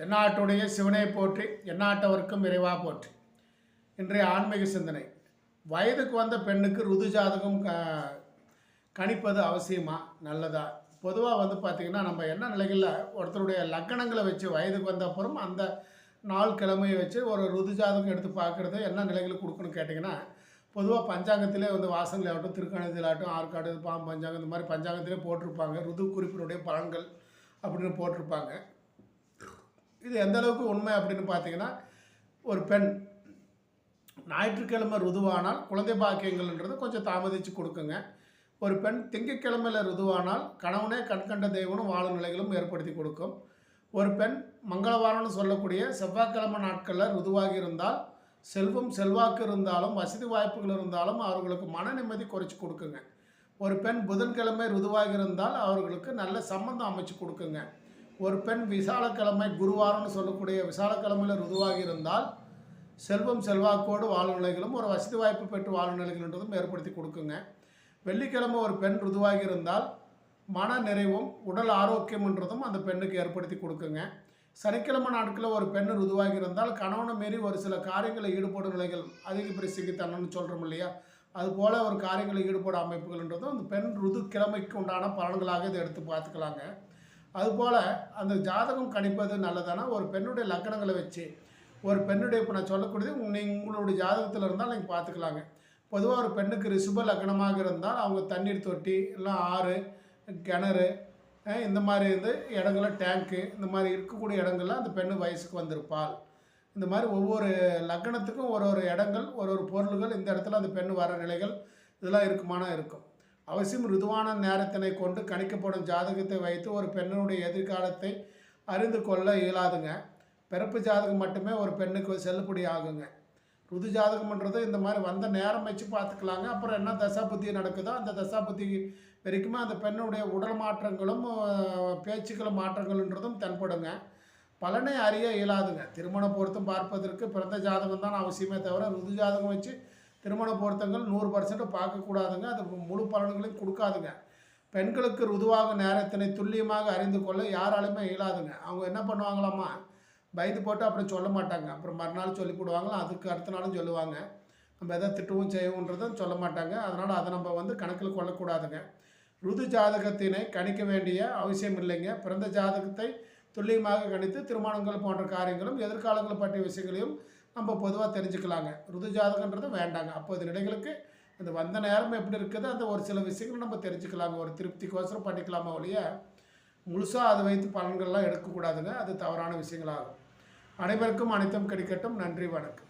தென்னாட்டுடைய சிவனை போற்றி எந்நாட்டவர்க்கும் இறைவா போற்றி. இன்றைய ஆன்மீக சிந்தனை. வயதுக்கு வந்த பெண்ணுக்கு ருது ஜாதகம் க கணிப்பது அவசியமா? நல்லதா? பொதுவாக வந்து பார்த்திங்கன்னா நம்ம என்ன நிலைகளில் ஒருத்தருடைய லக்கணங்களை வச்சு வயதுக்கு வந்த அப்புறம் அந்த நாள் கிழமையை வச்சு ஒரு ருது ஜாதகம் எடுத்து பார்க்குறது என்ன நிலைகள் கொடுக்கணும் கேட்டிங்கன்னா பொதுவாக பஞ்சாங்கத்திலே வந்து வாசங்கள் ஆகட்டும் திருக்கணத்தில் ஆகட்டும் ஆற்காடு பாம்பு பஞ்சாங்கம் இந்த மாதிரி பஞ்சாங்கத்திலே போட்டிருப்பாங்க. ருது குறிப்பினுடைய பலன்கள் அப்படின்னு போட்டிருப்பாங்க. இது எந்த அளவுக்கு உண்மை அப்படின்னு பார்த்தீங்கன்னா ஒரு பெண் ஞாயிற்றுக்கிழமை ருதுவானால் குழந்தை பாக்கியங்கள்ன்றது கொஞ்சம் தாமதித்து கொடுக்குங்க. ஒரு பெண் திங்கக்கிழமையில் ருதுவானால் கணவனே கண்கண்ட தெய்வனும் வாழும் நிலைகளும் ஏற்படுத்தி கொடுக்கும். ஒரு பெண் மங்களவாரம்னு சொல்லக்கூடிய செவ்வாய்க்கிழமை நாட்களில் ருதுவாகி இருந்தால் செல்வம் செல்வாக்கு இருந்தாலும் வசதி வாய்ப்புகள் இருந்தாலும் அவர்களுக்கு மன நிம்மதி குறைச்சி கொடுக்குங்க. ஒரு பெண் புதன்கிழமை ருதுவாகி இருந்தால் அவர்களுக்கு நல்ல சம்பந்தம் அமைச்சு கொடுக்குங்க. ஒரு பெண் விசாலக்கிழமை குருவாரம்னு சொல்லக்கூடிய விசாலக்கிழமையில் ருதுவாகி இருந்தால் செல்வம் செல்வாக்கோடு வாழும் நிலைகளும் ஒரு வசதி வாய்ப்பு பெற்று வாழும் நிலைகள்ன்றதும் ஏற்படுத்தி கொடுக்குங்க. வெள்ளிக்கிழமை ஒரு பெண் ருதுவாகி இருந்தால் மன நிறைவும் உடல் ஆரோக்கியம்ன்றதும் அந்த பெண்ணுக்கு ஏற்படுத்தி கொடுக்குங்க. சனிக்கிழமை நாட்களில் ஒரு பெண் ருதுவாகி இருந்தால் கணவனை மீறி ஒரு சில காரியங்களில் ஈடுபடும் நிலைகள் அதிக பிரசிக்கித்தனம்னு சொல்கிறோம் இல்லையா? அதுபோல் ஒரு காரியங்களில் ஈடுபடும் அமைப்புகள்ன்றதும் அந்த பெண் ருது கிழமைக்கு உண்டான பலன்களாக இதை எடுத்து பார்த்துக்கலாங்க. அதுபோல் அந்த ஜாதகம் கணிப்பது நல்லதானா? ஒரு பெண்ணுடைய லக்கணங்களை வச்சு ஒரு பெண்ணுடைய இப்போ நான் சொல்லக்கூடியது நீங்கள் உங்களுடைய ஜாதகத்தில் இருந்தால் நீங்கள் பார்த்துக்கலாங்க. பொதுவாக ஒரு பெண்ணுக்கு ரிசுப லக்னமாக இருந்தால் அவங்க தண்ணீர் தொட்டி இல்லை ஆறு கிணறு இந்த மாதிரி இது இடங்களில் டேங்க்கு இந்த மாதிரி இருக்கக்கூடிய இடங்கள்ல அந்த பெண்ணு வயசுக்கு வந்திருப்பாள். இந்த மாதிரி ஒவ்வொரு லக்னத்துக்கும் ஒரு ஒரு இடங்கள் ஒரு ஒரு பொருள்கள் இந்த இடத்துல அந்த பெண் வர நிலைகள் இதெல்லாம் இருக்குமானா இருக்கும். அவசியம் ருதுவான நேரத்தினை கொண்டு கணிக்கப்படும் ஜாதகத்தை வைத்து ஒரு பெண்ணினுடைய எதிர்காலத்தை அறிந்து கொள்ள இயலாதுங்க. பிறப்பு ஜாதகம் மட்டுமே ஒரு பெண்ணுக்கு செல்லுபடி ஆகுங்க. ருது ஜாதகம்ன்றது இந்த மாதிரி வந்த நேரம் வச்சு பார்த்துக்கலாங்க. அப்புறம் என்ன தசாபுத்தி நடக்குதோ அந்த தசாபுத்தி வரைக்குமே அந்த பெண்ணுடைய உடல் மாற்றங்களும் பேச்சுக்கள் மாற்றங்கள்ன்றதும் தென்படுங்க. பலனை அறிய இயலாதுங்க. திருமண பொருத்தம் பார்ப்பதற்கு பிறந்த ஜாதகம் தான் அவசியமே தவிர ருது ஜாதகம் வச்சு திருமண பொருத்தங்கள் நூறு பர்சன்ட் பார்க்கக்கூடாதுங்க. அது முழு பலன்களையும் கொடுக்காதுங்க. பெண்களுக்கு ருதுவாக நேரத்தினை துல்லியமாக அறிந்து கொள்ள யாராலுமே இயலாதுங்க. அவங்க என்ன பண்ணுவாங்களாமா பயந்து போட்டு அப்புறம் சொல்ல மாட்டாங்க. அப்புறம் மறுநாள் சொல்லி போடுவாங்களா? அதுக்கு அடுத்த நாளும் சொல்லுவாங்க. நம்ம எதை திட்டவும் செய்வோன்றதும் சொல்ல மாட்டாங்க. அதனால் அதை நம்ம வந்து கணக்கில் கொள்ளக்கூடாதுங்க. ருது ஜாதகத்தினை கணிக்க வேண்டிய அவசியம் இல்லைங்க. பிறந்த ஜாதகத்தை துல்லியமாக கணித்து திருமணங்கள் போன்ற காரியங்களும் எதிர்காலங்கள் பற்றிய விஷயங்களையும் நம்ம பொதுவாக தெரிஞ்சுக்கலாங்க. ருது ஜாதகன்றது வேண்டாங்க அப்போது நிலைகளுக்கு அந்த வந்த நேரம் எப்படி இருக்குது அந்த ஒரு சில விஷயங்கள் நம்ம தெரிஞ்சுக்கலாங்க. ஒரு திருப்திக்கோசரம் பண்ணிக்கலாமா ஒழிய முழுசாக அதை வைத்து பலன்கள்லாம் எடுக்கக்கூடாதுங்க. அது தவறான விஷயங்களாகும். அனைவருக்கும் அனைத்தும் கிடைக்கட்டும். நன்றி வணக்கம்.